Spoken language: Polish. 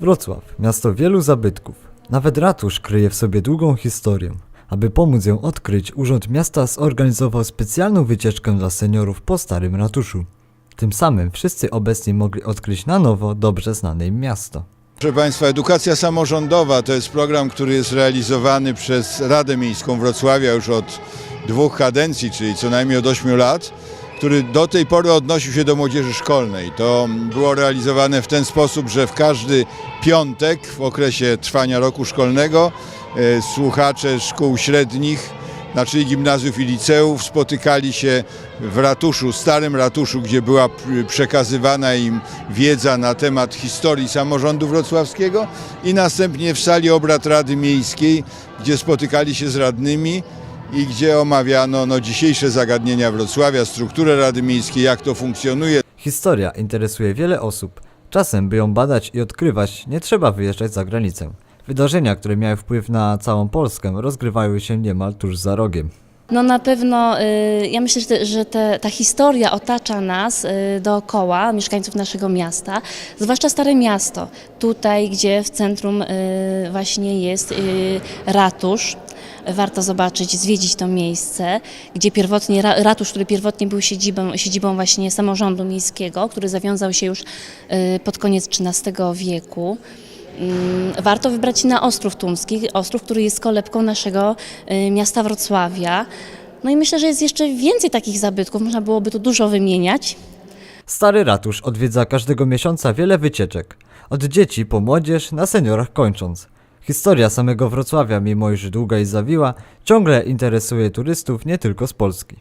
Wrocław, miasto wielu zabytków. Nawet ratusz kryje w sobie długą historię. Aby pomóc ją odkryć, Urząd Miasta zorganizował specjalną wycieczkę dla seniorów po starym ratuszu. Tym samym wszyscy obecni mogli odkryć na nowo dobrze znane im miasto. Proszę Państwa, edukacja samorządowa to jest program, który jest realizowany przez Radę Miejską Wrocławia już od dwóch kadencji, czyli co najmniej od 8 lat, który do tej pory odnosił się do młodzieży szkolnej. To było realizowane w ten sposób, że w każdy piątek w okresie trwania roku szkolnego e, słuchacze szkół średnich znaczy gimnazjów i liceów spotykali się w ratuszu, starym ratuszu, gdzie była przekazywana im wiedza na temat historii samorządu wrocławskiego i następnie w sali obrad Rady Miejskiej, gdzie spotykali się z radnymi i gdzie omawiano no, dzisiejsze zagadnienia Wrocławia, strukturę Rady Miejskiej, jak to funkcjonuje. Historia interesuje wiele osób. Czasem, by ją badać i odkrywać, nie trzeba wyjeżdżać za granicę. Wydarzenia, które miały wpływ na całą Polskę, rozgrywają się niemal tuż za rogiem. No na pewno, y, ja myślę, że, te, że te, ta historia otacza nas y, dookoła, mieszkańców naszego miasta, zwłaszcza Stare Miasto, tutaj gdzie w centrum y, właśnie jest ratusz. Warto zobaczyć, zwiedzić to miejsce, gdzie pierwotnie ra- ratusz, który pierwotnie był siedzibą, siedzibą właśnie samorządu miejskiego, który zawiązał się już y, pod koniec XIII wieku. Mm, Warto wybrać się na Ostrów Tumski, Ostrów, który jest kolebką naszego y, miasta Wrocławia. No i myślę, że jest jeszcze więcej takich zabytków, można byłoby tu dużo wymieniać. Stary ratusz odwiedza każdego miesiąca wiele wycieczek. Od dzieci po młodzież, na seniorach kończąc. Historia samego Wrocławia, mimo iż długa i zawiła, ciągle interesuje turystów nie tylko z Polski.